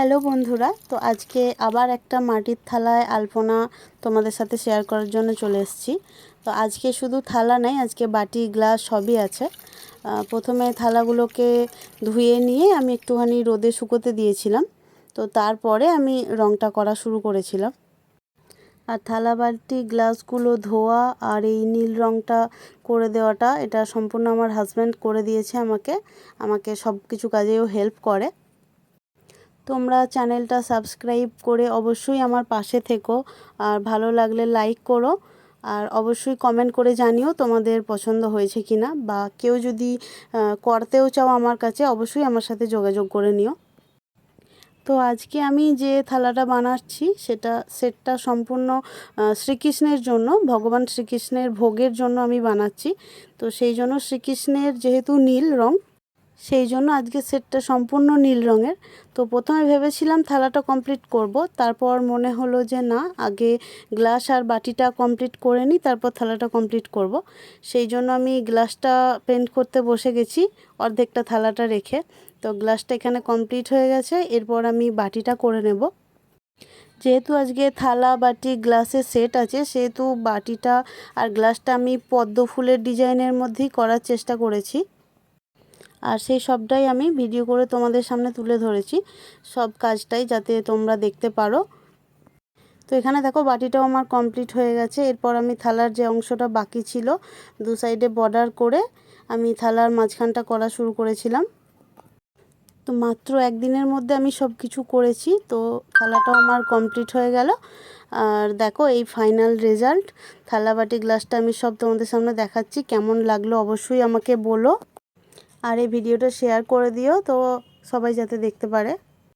Hello বন্ধুরা, তো আজকে আবার একটা মাটির থালায় আলপনা তোমাদের সাথে শেয়ার করার জন্য চলে এসেছি। তো আজকে শুধু থালা নাই, আজকে বাটি, গ্লাস সবই আছে। প্রথমে থালাগুলোকে ধুয়ে নিয়ে আমি একটুখানি রোদে শুকোতে দিয়েছিলাম। তো তারপরে আমি রঙটা করা শুরু করেছিলাম। আর থালা, বাটি, গ্লাসগুলো ধোয়া আর এই নীল রঙটা করে দেওয়াটা, এটা সম্পূর্ণ আমার হাজব্যান্ড করে দিয়েছে আমাকে। আমাকে সব কিছু কাজেও হেল্প করে। তোমরা চ্যানেলটা সাবস্ক্রাইব করে অবশ্যই আমার পাশে থেকো। আর ভালো লাগলে লাইক করো। আর অবশ্যই কমেন্ট করে জানিও তোমাদের পছন্দ হয়েছে কি না বা কেউ যদি করতেও চাও আমার কাছে অবশ্যই আমার সাথে যোগাযোগ করে নিও। তো আজকে আমি যে থালাটা বানাচ্ছি সেটা, সেটটা সম্পূর্ণ শ্রীকৃষ্ণের জন্য, ভগবান শ্রীকৃষ্ণের ভোগের জন্য আমি বানাচ্ছি। তো সেই জন্য শ্রীকৃষ্ণের যেহেতু নীল রং সেই জন্য আজকে সেটটা সম্পূর্ণ নীল রঙের। তো প্রথমে ভেবেছিলাম থালাটা কমপ্লিট করব, তারপর মনে হলো যে না, আগে গ্লাস আর বাটিটা কমপ্লিট করে নিই, তারপর থালাটা কমপ্লিট করব। সেই জন্য আমি গ্লাসটা পেন্ট করতে বসে গেছি, অর্ধেকটা থালাটা রেখে। তো গ্লাসটা এখানে কমপ্লিট হয়ে গেছে, এরপর আমি বাটিটা করে নেব। যেহেতু আজকে থালা, বাটি, গ্লাসের সেট আছে, সেহেতু বাটিটা আর গ্লাসটা আমি পদ্ম ফুলের ডিজাইনের মধ্যেই করার চেষ্টা করেছি। আর সেই সবটাই আমি ভিডিও করে তোমাদের সামনে তুলে ধরেছি। সব কাজটাই যাতে তোমরা দেখতে পারো। তো এখানে দেখো, বাটিটাও আমার কমপ্লিট হয়ে গেছে। এরপর আমি থালার যে অংশটা বাকি ছিল, দু সাইডে বর্ডার করে আমি থালার মাঝখানটা করা শুরু করেছিলাম। তো মাত্র একদিনের মধ্যে আমি সব কিছু করেছি। তো থালাটাও আমার কমপ্লিট হয়ে গেল। আর দেখো, এই ফাইনাল রেজাল্ট থালা বাটি গ্লাসটা আমি সব তোমাদের সামনে দেখাচ্ছি। কেমন লাগল অবশ্যই আমাকে বলো। আর এই ভিডিওটা শেয়ার করে দিও তো সবাই যাতে দেখতে পারে।